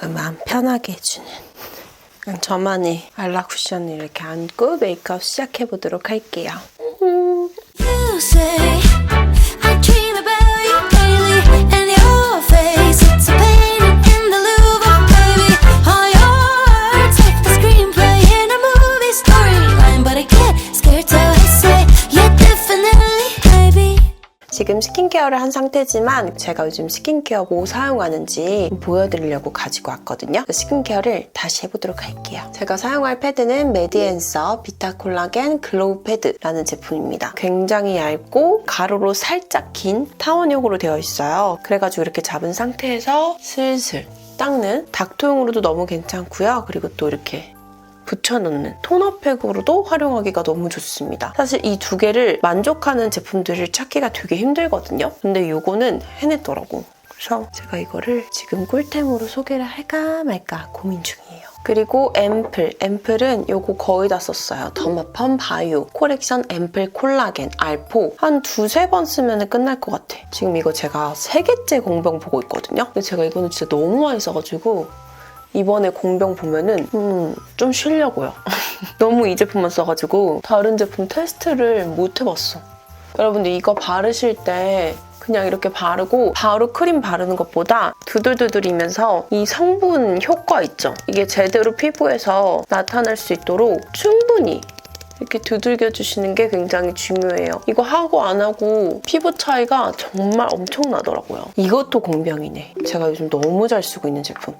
제가 마음 편하게 해주는 저만의 알라 쿠션을 이렇게 안고 메이크업 시작해 보도록 할게요. You 지금 스킨케어를 한 상태지만 제가 요즘 스킨케어 뭐 사용하는지 보여드리려고 가지고 왔거든요. 그 스킨케어를 다시 해보도록 할게요. 제가 사용할 패드는 메디앤서 비타 콜라겐 글로우 패드라는 제품입니다. 굉장히 얇고 가로로 살짝 긴 타원형으로 되어 있어요. 그래가지고 이렇게 잡은 상태에서 슬슬 닦는 닥터용으로도 너무 괜찮고요. 그리고 또 이렇게 붙여놓는 토너팩으로도 활용하기가 너무 좋습니다. 사실 이 두 개를 만족하는 제품들을 찾기가 되게 힘들거든요. 근데 이거는 해냈더라고. 그래서 제가 이거를 지금 꿀템으로 소개를 할까 말까 고민 중이에요. 그리고 앰플. 앰플은 이거 거의 다 썼어요. 더마펌 바이오, 코렉션 앰플 콜라겐, 알포. 한 두세 번 쓰면 끝날 것 같아. 지금 이거 제가 세 개째 공병 보고 있거든요. 근데 제가 이거는 진짜 너무 많이 써가지고 이번에 공병 보면은 음, 좀 쉬려고요. 너무 이 제품만 써가지고 다른 제품 테스트를 못 해봤어. 여러분들 이거 바르실 때 그냥 이렇게 바르고 바로 크림 바르는 것보다 두들두들이면서 이 성분 효과 있죠? 이게 제대로 피부에서 나타날 수 있도록 충분히 이렇게 두들겨 주시는 게 굉장히 중요해요. 이거 하고 안 하고 피부 차이가 정말 엄청나더라고요. 이것도 공병이네. 제가 요즘 너무 잘 쓰고 있는 제품.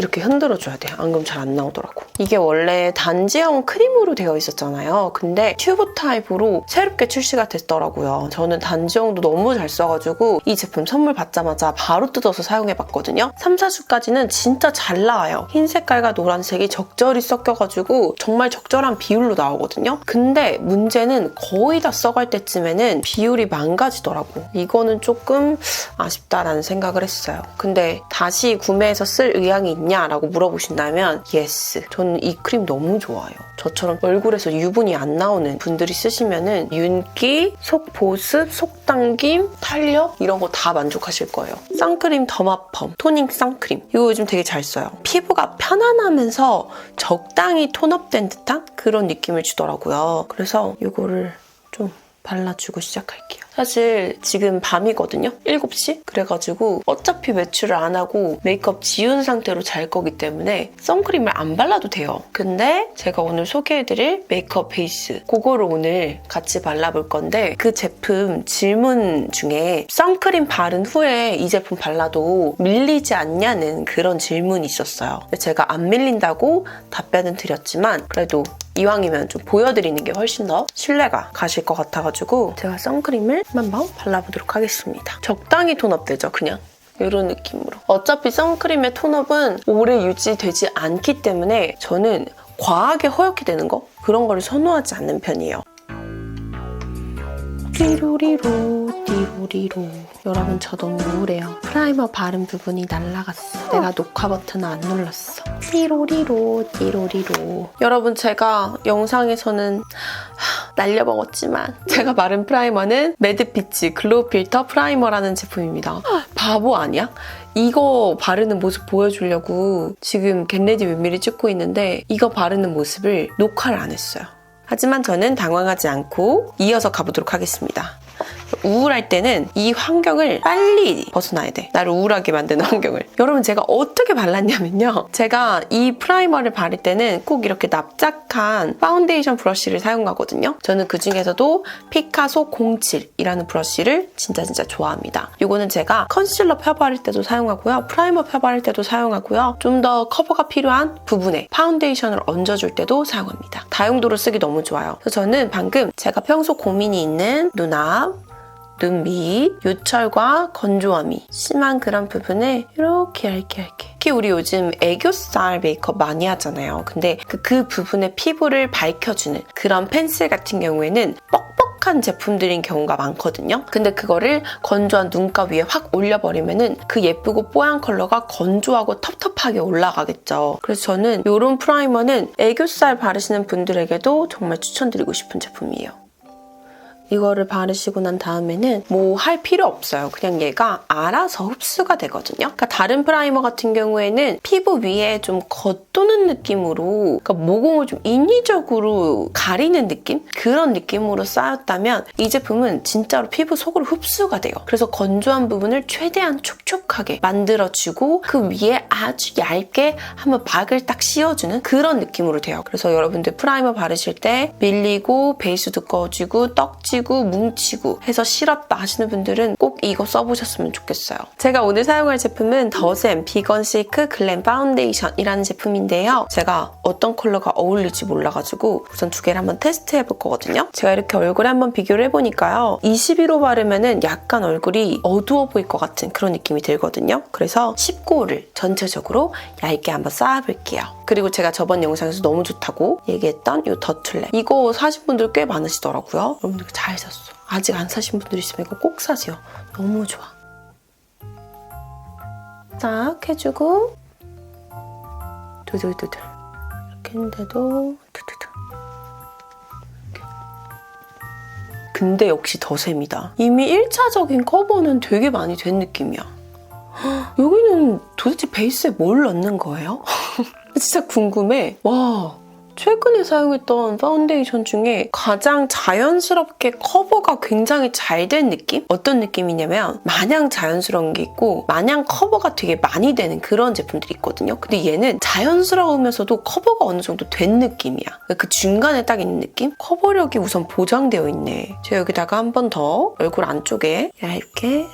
이렇게 흔들어줘야 돼. 안 그러면 잘안 나오더라고. 이게 원래 단지형 크림으로 되어 있었잖아요. 근데 튜브 타입으로 새롭게 출시가 됐더라고요. 저는 단지형도 너무 잘 써가지고 이 제품 선물 받자마자 바로 뜯어서 사용해봤거든요. 3, 4주까지는 진짜 잘 나와요. 흰 색깔과 노란색이 적절히 섞여가지고 정말 적절한 비율로 나오거든요. 근데 문제는 거의 다 써갈 때쯤에는 비율이 망가지더라고. 이거는 조금 아쉽다라는 생각을 했어요. 근데 다시 구매해서 쓸 의향이 있냐 라고 물어보신다면 예스. 저는 이 크림 너무 좋아요. 저처럼 얼굴에서 유분이 안 나오는 분들이 쓰시면은 윤기, 속 보습, 속 당김, 탄력 이런 거 다 만족하실 거예요. 선크림 더마펌 토닝 선크림 이거 요즘 되게 잘 써요. 피부가 편안하면서 적당히 톤업된 듯한 그런 느낌을 주더라고요. 그래서 이거를 좀 발라주고 시작할게요. 사실 지금 밤이거든요? 7시? 그래가지고 어차피 외출을 안 하고 메이크업 지운 상태로 잘 거기 때문에 선크림을 안 발라도 돼요. 근데 제가 오늘 소개해드릴 메이크업 베이스 그거를 오늘 같이 발라볼 건데 그 제품 질문 중에 선크림 바른 후에 이 제품 발라도 밀리지 않냐는 그런 질문이 있었어요. 제가 안 밀린다고 답변은 드렸지만 그래도 이왕이면 좀 보여드리는 게 훨씬 더 신뢰가 가실 것 같아가지고 제가 선크림을 한번 발라보도록 하겠습니다. 적당히 톤업되죠, 그냥. 이런 느낌으로. 어차피 선크림의 톤업은 오래 유지되지 않기 때문에 저는 과하게 허옇게 되는 거? 그런 거를 선호하지 않는 편이에요. 띠로리로 띠로리로 여러분 저 너무 우울해요. 프라이머 바른 부분이 날라갔어. 내가 녹화 버튼을 안 눌렀어. 띠로리로 띠로리로. 여러분 제가 영상에서는 하, 날려먹었지만 제가 바른 프라이머는 매드피치 글로우 필터 프라이머라는 제품입니다. 바보 아니야? 이거 바르는 모습 보여주려고 지금 겟레디 뮤미를 찍고 있는데 이거 바르는 모습을 녹화를 안 했어요. 하지만 저는 당황하지 않고 이어서 가보도록 하겠습니다. 우울할 때는 이 환경을 빨리 벗어나야 돼. 나를 우울하게 만드는 환경을. 여러분 제가 어떻게 발랐냐면요. 제가 이 프라이머를 바를 때는 꼭 이렇게 납작한 파운데이션 브러쉬를 사용하거든요. 저는 그 중에서도 피카소 07이라는 브러쉬를 진짜 진짜 좋아합니다. 이거는 제가 컨실러 펴 바를 때도 사용하고요. 프라이머 펴 바를 때도 사용하고요. 좀 더 커버가 필요한 부분에 파운데이션을 얹어줄 때도 사용합니다. 다용도로 쓰기 너무 좋아요. 그래서 저는 방금 제가 평소 고민이 있는 눈앞, 눈 밑, 요철과 건조함이 심한 그런 부분에 이렇게 얇게 얇게 특히 우리 요즘 애교살 메이크업 많이 하잖아요. 근데 그, 그 부분의 피부를 밝혀주는 그런 펜슬 같은 경우에는 뻑뻑 한 제품들인 경우가 많거든요. 근데 그거를 건조한 눈가 위에 확 올려버리면은 그 예쁘고 뽀얀 컬러가 건조하고 텁텁하게 올라가겠죠. 그래서 저는 이런 프라이머는 애교살 바르시는 분들에게도 정말 추천드리고 싶은 제품이에요. 이거를 바르시고 난 다음에는 뭐 할 필요 없어요. 그냥 얘가 알아서 흡수가 되거든요. 그러니까 다른 프라이머 같은 경우에는 피부 위에 좀 겉도는 느낌으로 그러니까 모공을 좀 인위적으로 가리는 느낌? 그런 느낌으로 쌓였다면 이 제품은 진짜로 피부 속으로 흡수가 돼요. 그래서 건조한 부분을 최대한 촉촉하게 만들어주고 그 위에 아주 얇게 한번 박을 딱 씌워주는 그런 느낌으로 돼요. 그래서 여러분들 프라이머 바르실 때 밀리고 베이스 두꺼워지고 떡지 고 뭉치고 해서 싫었다 하시는 분들은 꼭 이거 써보셨으면 좋겠어요. 제가 오늘 사용할 제품은 더샘 비건 실크 글램 파운데이션이라는 제품인데요. 제가 어떤 컬러가 어울릴지 몰라가지고 우선 두 개를 한번 테스트해볼 거거든요. 제가 이렇게 얼굴에 한번 비교를 해보니까요. 21호 바르면은 약간 얼굴이 어두워 보일 것 같은 그런 느낌이 들거든요. 그래서 19호를 전체적으로 얇게 한번 쌓아볼게요. 그리고 제가 저번 영상에서 너무 좋다고 얘기했던 이 더툴랩 이거 사신 분들 꽤 많으시더라고요. 여러분들 잘 샀어. 아직 안 사신 분들 있으면 이거 꼭 사세요. 너무 좋아. 딱 해주고 두들두들 이렇게 했는데도 두두두. 근데 역시 더셈이다. 이미 1차적인 커버는 되게 많이 된 느낌이야. 헉, 여기는 도대체 베이스에 뭘 넣는 거예요? 진짜 궁금해. 와, 최근에 사용했던 파운데이션 중에 가장 자연스럽게 커버가 굉장히 잘 된 느낌? 어떤 느낌이냐면 마냥 자연스러운 게 있고 마냥 커버가 되게 많이 되는 그런 제품들이 있거든요. 근데 얘는 자연스러우면서도 커버가 어느 정도 된 느낌이야. 그 중간에 딱 있는 느낌? 커버력이 우선 보장되어 있네. 제가 여기다가 한 번 더 얼굴 안쪽에 얇게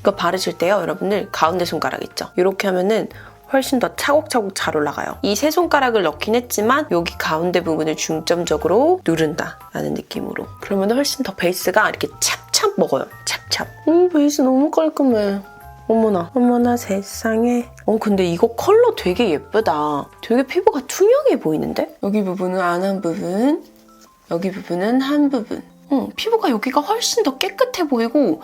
이거 바르실 때요, 여러분들 가운데 손가락 있죠? 이렇게 하면은 훨씬 더 차곡차곡 잘 올라가요. 이 세 손가락을 넣긴 했지만 여기 가운데 부분을 중점적으로 누른다라는 느낌으로. 그러면 훨씬 더 베이스가 이렇게 찹찹 먹어요. 찹찹. 음, 베이스 너무 깔끔해. 어머나, 어머나 세상에. 어, 근데 이거 컬러 되게 예쁘다. 되게 피부가 투명해 보이는데? 여기 부분은 안 한 부분, 여기 부분은 한 부분. 어, 피부가 여기가 훨씬 더 깨끗해 보이고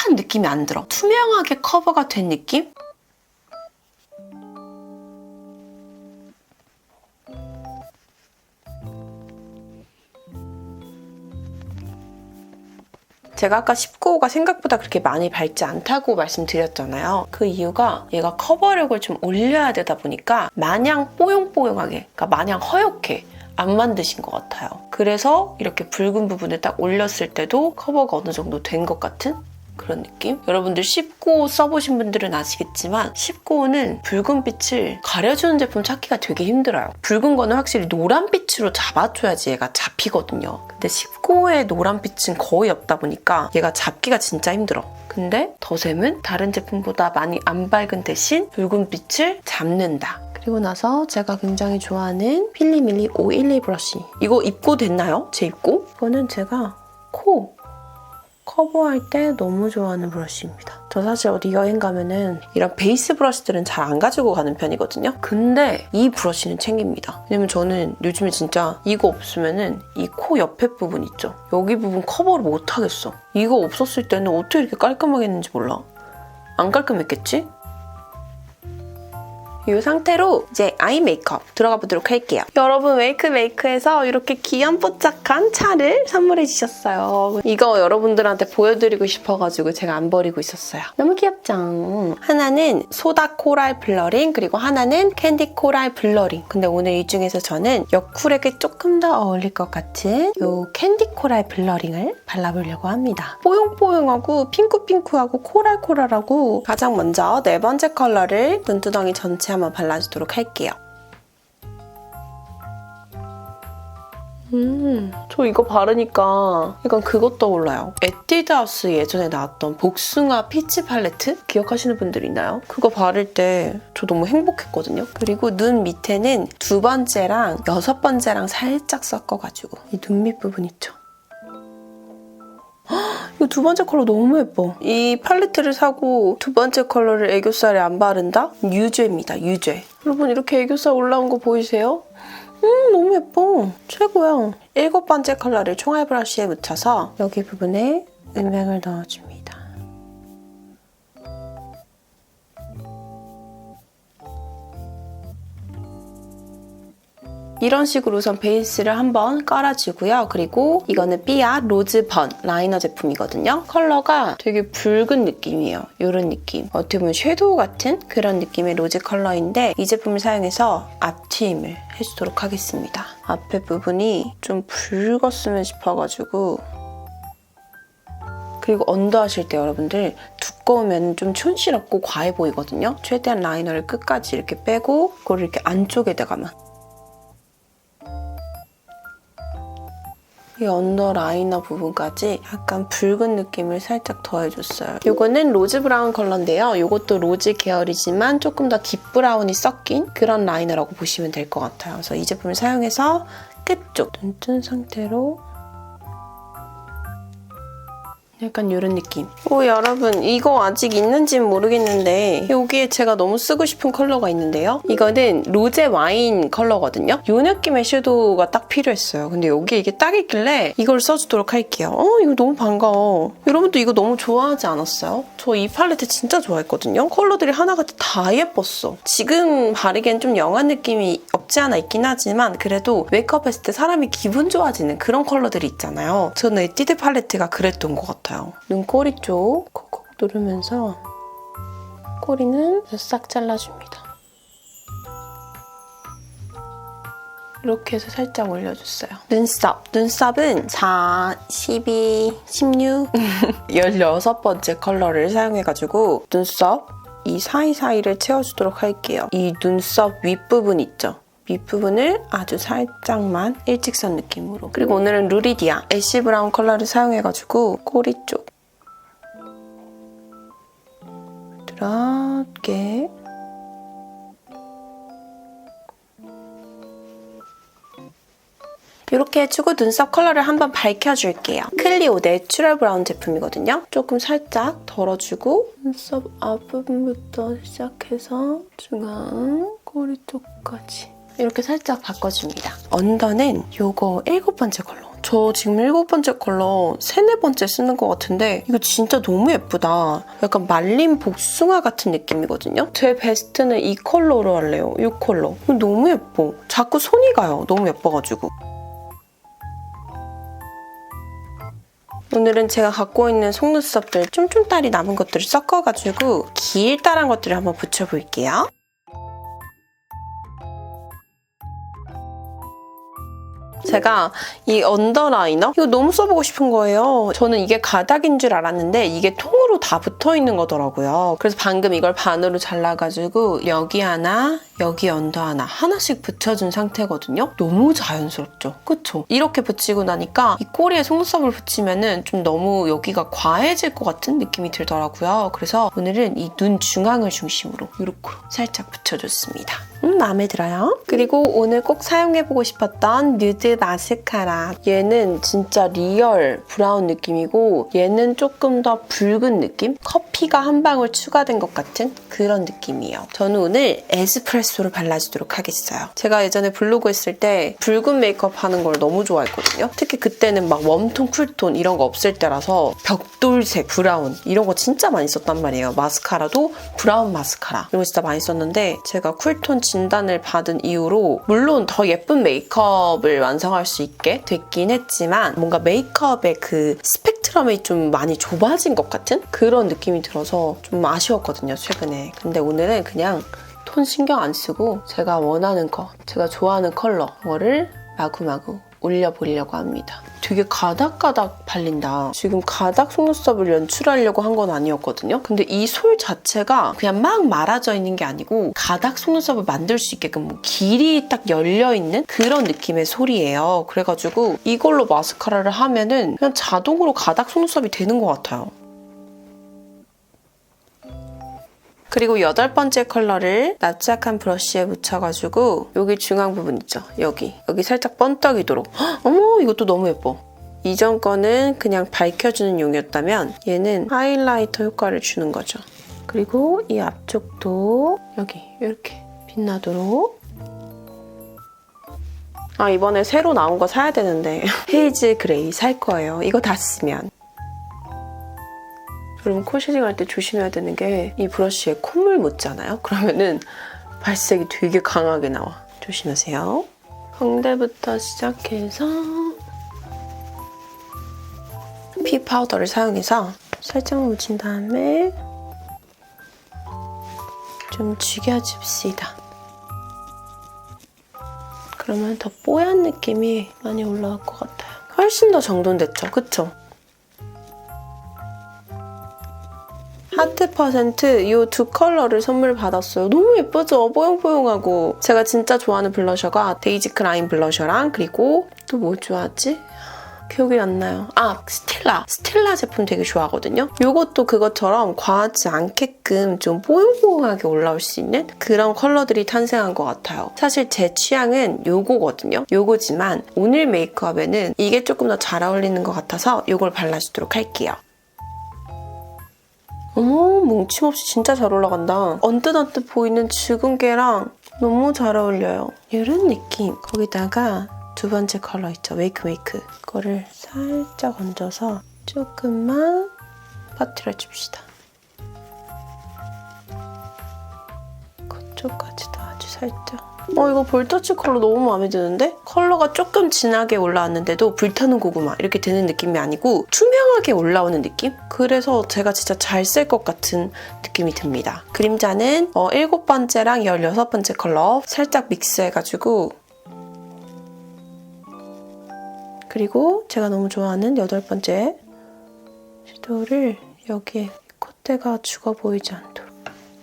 텁텁한 느낌이 안 들어. 투명하게 커버가 된 느낌? 제가 아까 19호가 생각보다 그렇게 많이 밝지 않다고 말씀드렸잖아요. 그 이유가 얘가 커버력을 좀 올려야 되다 보니까 마냥 뽀용뽀용하게, 그러니까 마냥 허옇게 안 만드신 것 같아요. 그래서 이렇게 붉은 부분을 딱 올렸을 때도 커버가 어느 정도 된 것 같은 그런 느낌? 여러분들 19호 써보신 분들은 아시겠지만 19호는 붉은 빛을 가려주는 제품 찾기가 되게 힘들어요. 붉은 거는 확실히 노란 빛으로 잡아줘야지 얘가 잡히거든요. 근데 19호의 노란 빛은 거의 없다 보니까 얘가 잡기가 진짜 힘들어. 근데 더샘은 다른 제품보다 많이 안 밝은 대신 붉은 빛을 잡는다. 그리고 나서 제가 굉장히 좋아하는 필리밀리 512 브러쉬. 이거 입고 됐나요? 제 입고? 이거는 제가 코 커버할 때 너무 좋아하는 브러쉬입니다. 저 사실 어디 여행 가면은 이런 베이스 브러쉬들은 잘 안 가지고 가는 편이거든요. 근데 이 브러쉬는 챙깁니다. 왜냐면 저는 요즘에 진짜 이거 없으면은 이 코 옆에 부분 있죠. 여기 부분 커버를 못 하겠어. 이거 없었을 때는 어떻게 이렇게 깔끔하게 했는지 몰라. 안 깔끔했겠지? 이 상태로 이제 아이 메이크업 들어가 보도록 할게요. 여러분 웨이크 메이크에서 이렇게 귀염뽀짝한 차를 선물해 주셨어요. 이거 여러분들한테 보여드리고 싶어가지고 제가 안 버리고 있었어요. 너무 귀엽죠? 하나는 소다 코랄 블러링 그리고 하나는 캔디 코랄 블러링. 근데 오늘 이 중에서 저는 여쿨에게 조금 더 어울릴 것 같은 이 캔디 코랄 블러링을 발라보려고 합니다. 뽀용뽀용하고 핑크핑크하고 코랄코랄하고 가장 먼저 네 번째 컬러를 눈두덩이 전체 한번 발라주도록 할게요. 음, 저 이거 바르니까 약간 그것 떠올라요. 에뛰드 하우스 예전에 나왔던 복숭아 피치 팔레트? 기억하시는 분들 있나요? 그거 바를 때 저 너무 행복했거든요. 그리고 눈 밑에는 두 번째랑 여섯 번째랑 살짝 섞어가지고 이 눈 밑 부분 있죠? 이거 두 번째 컬러 너무 예뻐. 이 팔레트를 사고 두 번째 컬러를 애교살에 안 바른다? 유죄입니다, 유죄. 여러분 이렇게 애교살 올라온 거 보이세요? 음 너무 예뻐. 최고야. 일곱 번째 컬러를 총알 브러쉬에 묻혀서 여기 부분에 음영을 넣어줍니다. 이런 식으로 우선 베이스를 한번 깔아주고요. 그리고 이거는 삐아 로즈번 라이너 제품이거든요. 컬러가 되게 붉은 느낌이에요. 이런 느낌. 어떻게 보면 섀도우 같은 그런 느낌의 로즈 컬러인데 이 제품을 사용해서 앞트임을 해주도록 하겠습니다. 앞에 부분이 좀 붉었으면 싶어가지고 그리고 언더 하실 때 여러분들 두꺼우면 좀 촌스럽고 과해 보이거든요. 최대한 라이너를 끝까지 이렇게 빼고 그걸 이렇게 안쪽에다가만 이 언더 라이너 부분까지 약간 붉은 느낌을 살짝 더해줬어요. 이거는 로즈 브라운 컬러인데요. 이것도 로즈 계열이지만 조금 더 딥브라운이 섞인 그런 라이너라고 보시면 될 것 같아요. 그래서 이 제품을 사용해서 끝쪽 눈뜬 상태로 약간 이런 느낌. 오 여러분 이거 아직 있는지는 모르겠는데 여기에 제가 너무 쓰고 싶은 컬러가 있는데요. 이거는 로제 와인 컬러거든요. 이 느낌의 섀도우가 딱 필요했어요. 근데 여기에 이게 딱 있길래 이걸 써주도록 할게요. 어 이거 너무 반가워. 여러분도 이거 너무 좋아하지 않았어요? 저 이 팔레트 진짜 좋아했거든요. 컬러들이 하나같이 다 예뻤어. 지금 바르기엔 좀 영한 느낌이 없지 않아 있긴 하지만 그래도 메이크업 했을 때 사람이 기분 좋아지는 그런 컬러들이 있잖아요. 저는 에뛰드 팔레트가 그랬던 것 같아요. 눈꼬리 쪽 콕콕 누르면서 꼬리는 싹 잘라줍니다. 이렇게 해서 살짝 올려줬어요. 눈썹. 눈썹은 4, 12, 16, 16번째 컬러를 사용해가지고 눈썹 이 사이사이를 채워주도록 할게요. 이 눈썹 윗부분 있죠? 윗부분을 아주 살짝만 일직선 느낌으로 그리고 오늘은 루리디아 애쉬 브라운 컬러를 사용해가지고 꼬리 쪽 부드럽게 이렇게 해주고 눈썹 컬러를 한번 밝혀줄게요. 클리오 내추럴 브라운 제품이거든요. 조금 살짝 덜어주고 눈썹 앞부분부터 시작해서 중앙 꼬리 쪽까지 이렇게 살짝 바꿔줍니다. 언더는 요거 일곱 번째 컬러. 저 지금 일곱 번째 컬러 세네 번째 쓰는 것 같은데 이거 진짜 너무 예쁘다. 약간 말린 복숭아 같은 느낌이거든요. 제 베스트는 이 컬러로 할래요. 이 컬러. 너무 예뻐. 자꾸 손이 가요. 너무 예뻐가지고. 오늘은 제가 갖고 있는 속눈썹들 쫌쫌따리 남은 것들을 섞어가지고 길다란 것들을 한번 붙여볼게요. 제가 이 언더라이너 이거 너무 써보고 싶은 거예요. 저는 이게 가닥인 줄 알았는데 이게 통으로 다 붙어 있는 거더라고요. 그래서 방금 이걸 반으로 잘라가지고 여기 하나, 여기 언더 하나 하나씩 붙여준 상태거든요. 너무 자연스럽죠? 그쵸? 이렇게 붙이고 나니까 이 꼬리에 속눈썹을 붙이면은 좀 너무 여기가 과해질 것 같은 느낌이 들더라고요. 그래서 오늘은 이 눈 중앙을 중심으로 이렇게 살짝 붙여줬습니다. 음, 마음에 들어요. 그리고 오늘 꼭 사용해보고 싶었던 뉴드 마스카라. 얘는 진짜 리얼 브라운 느낌이고 얘는 조금 더 붉은 느낌? 커피가 한 방울 추가된 것 같은 그런 느낌이에요. 저는 오늘 에스프레소 를 발라주도록 하겠어요. 제가 예전에 블로그 했을 때 붉은 메이크업 하는 걸 너무 좋아했거든요. 특히 그때는 막 웜톤, 쿨톤 이런 거 없을 때라서 벽돌색, 브라운 이런 거 진짜 많이 썼단 말이에요. 마스카라도 브라운 마스카라 이런 거 진짜 많이 썼는데 제가 쿨톤 진단을 받은 이후로 물론 더 예쁜 메이크업을 완성할 수 있게 됐긴 했지만 뭔가 메이크업의 그 스펙트럼이 좀 많이 좁아진 것 같은 그런 느낌이 들어서 좀 아쉬웠거든요 최근에 근데 오늘은 그냥 톤 신경 안 쓰고 제가 원하는 거 제가 좋아하는 컬러 그거를 마구마구 올려보려고 합니다. 되게 가닥가닥 발린다. 지금 가닥 속눈썹을 연출하려고 한 건 아니었거든요. 근데 이 솔 자체가 그냥 막 말아져 있는 게 아니고 가닥 속눈썹을 만들 수 있게끔 뭐 길이 딱 열려 있는 그런 느낌의 솔이에요. 그래가지고 이걸로 마스카라를 하면은 그냥 자동으로 가닥 속눈썹이 되는 것 같아요. 그리고 여덟 번째 컬러를 납작한 브러쉬에 묻혀가지고 여기 중앙 부분 있죠? 여기. 여기 살짝 번떡이도록. 헉, 어머 이것도 너무 예뻐. 이전 거는 그냥 밝혀주는 용이었다면 얘는 하이라이터 효과를 주는 거죠. 그리고 이 앞쪽도 여기 이렇게 빛나도록 아 이번에 새로 나온 거 사야 되는데 헤이즈 그레이 살 거예요. 이거 다 쓰면. 여러분 코 쉐딩 할 때 조심해야 되는 게 이 브러쉬에 콧물 묻잖아요. 그러면은 발색이 되게 강하게 나와. 조심하세요. 광대부터 시작해서 피 파우더를 사용해서 살짝 묻힌 다음에 좀 죽여줍시다. 그러면 더 뽀얀 느낌이 많이 올라올 것 같아요. 훨씬 더 정돈됐죠? 그쵸? 하트 퍼센트 이 두 컬러를 선물 받았어요. 너무 예쁘죠? 뽀용뽀용하고. 제가 진짜 좋아하는 블러셔가 데이지 크 라인 블러셔랑 그리고 또 뭐 좋아하지? 기억이 안 나요. 아, 스텔라. 스텔라 제품 되게 좋아하거든요. 이것도 그것처럼 과하지 않게끔 좀 뽀용뽀용하게 올라올 수 있는 그런 컬러들이 탄생한 것 같아요. 사실 제 취향은 요거거든요. 요거지만 오늘 메이크업에는 이게 조금 더 잘 어울리는 것 같아서 요걸 발라주도록 할게요. 어머, 뭉침 없이 진짜 잘 올라간다. 언뜻 언뜻 보이는 주근깨랑 너무 잘 어울려요. 이런 느낌. 거기다가 두 번째 컬러 있죠. 웨이크 웨이크. 그거를 살짝 얹어서 조금만 퍼뜨려줍시다. 그쪽까지도 아주 살짝. 어 이거 볼터치 컬러 너무 마음에 드는데? 컬러가 조금 진하게 올라왔는데도 불타는 고구마 이렇게 되는 느낌이 아니고 투명하게 올라오는 느낌? 그래서 제가 진짜 잘 쓸 것 같은 느낌이 듭니다. 그림자는 어, 7번째랑 16번째 컬러 살짝 믹스해가지고 그리고 제가 너무 좋아하는 여덟 번째 섀도우를 여기에 콧대가 죽어 보이지 않도록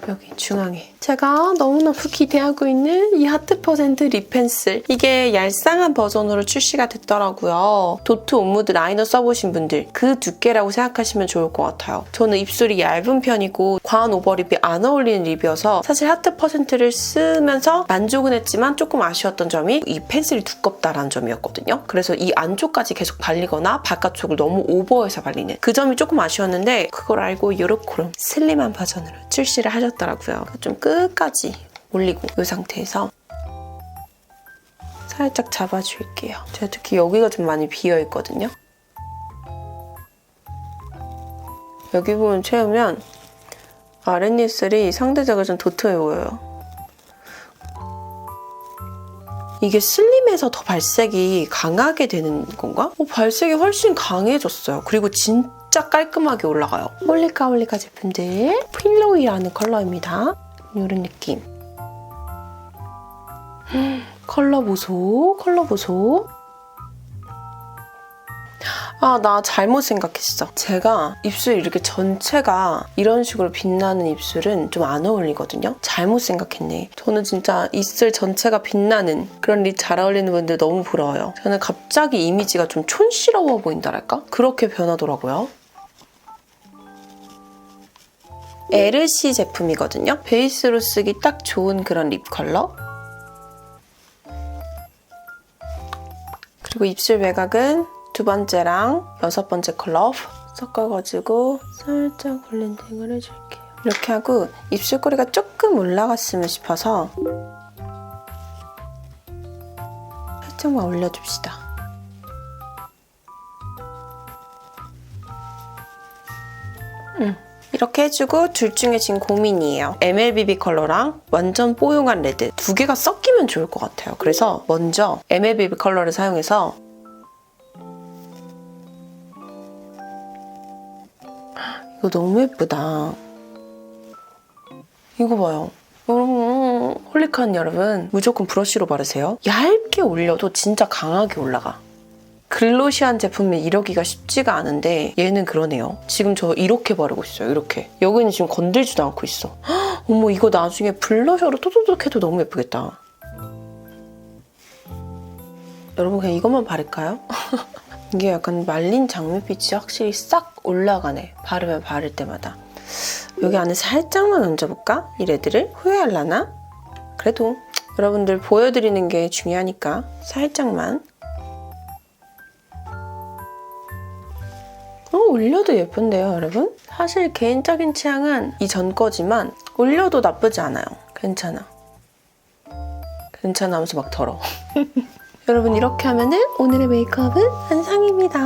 여기 중앙에. 제가 너무너무 기대하고 있는 이 하트 퍼센트 립 펜슬. 이게 얄쌍한 버전으로 출시가 됐더라고요. 도트 온무드 라이너 써보신 분들 그 두께라고 생각하시면 좋을 것 같아요. 저는 입술이 얇은 편이고 과한 오버립이 안 어울리는 립이어서 사실 하트 퍼센트를 쓰면서 만족은 했지만 조금 아쉬웠던 점이 이 펜슬이 두껍다라는 점이었거든요. 그래서 이 안쪽까지 계속 발리거나 바깥쪽을 너무 오버해서 발리는 그 점이 조금 아쉬웠는데 그걸 알고 요렇게 슬림한 버전으로 출시를 하셨 더라고요 좀 끝까지 올리고 이 상태에서 살짝 잡아줄게요. 제가 특히 여기가 좀 많이 비어있거든요. 여기 부분 채우면 아랫입술이 상대적으로 좀 도톰해 보여요. 이게 슬림해서 더 발색이 강하게 되는 건가? 어, 발색이 훨씬 강해졌어요. 그리고 진 짜 깔끔하게 올라가요. 홀리카 홀리카 제품들 필로이라는 컬러입니다. 이런 느낌. 컬러 보소, 컬러 보소. 아, 나 잘못 생각했어. 제가 입술 이렇게 전체가 이런 식으로 빛나는 입술은 좀 안 어울리거든요. 잘못 생각했네. 저는 진짜 입술 전체가 빛나는 그런 립 잘 어울리는 분들 너무 부러워요. 저는 갑자기 이미지가 좀 촌스러워 보인다랄까? 그렇게 변하더라고요. 에르시 제품이거든요. 베이스로 쓰기 딱 좋은 그런 립 컬러. 그리고 입술 외곽은 두 번째랑 여섯 번째 컬러 섞어가지고 살짝 블렌딩을 해줄게요. 이렇게 하고 입술꼬리가 조금 올라갔으면 싶어서 살짝만 올려줍시다. 음. 이렇게 해주고 둘 중에 지금 고민이에요. MLBB 컬러랑 완전 뽀용한 레드 두 개가 섞이면 좋을 것 같아요. 그래서 먼저 MLBB 컬러를 사용해서 이거 너무 예쁘다. 이거 봐요. 여러분, 홀리칸 여러분 무조건 브러쉬로 바르세요. 얇게 올려도 진짜 강하게 올라가. 글로시한 제품을 이러기가 쉽지가 않은데 얘는 그러네요. 지금 저 이렇게 바르고 있어요. 이렇게. 여기는 지금 건들지도 않고 있어. 헉, 어머 이거 나중에 블러셔로 토도독 해도 너무 예쁘겠다. 여러분 그냥 이것만 바를까요? 이게 약간 말린 장미빛이 확실히 싹 올라가네. 바르면 바를 때마다. 여기 안에 살짝만 얹어볼까? 이 레드를? 후회할라나? 그래도 여러분들 보여드리는 게 중요하니까 살짝만 어, 올려도 예쁜데요, 여러분? 사실 개인적인 취향은 이전 거지만 올려도 나쁘지 않아요. 괜찮아. 괜찮아 하면서 막 덜어. 여러분 이렇게 하면은 오늘의 메이크업은 완성입니다.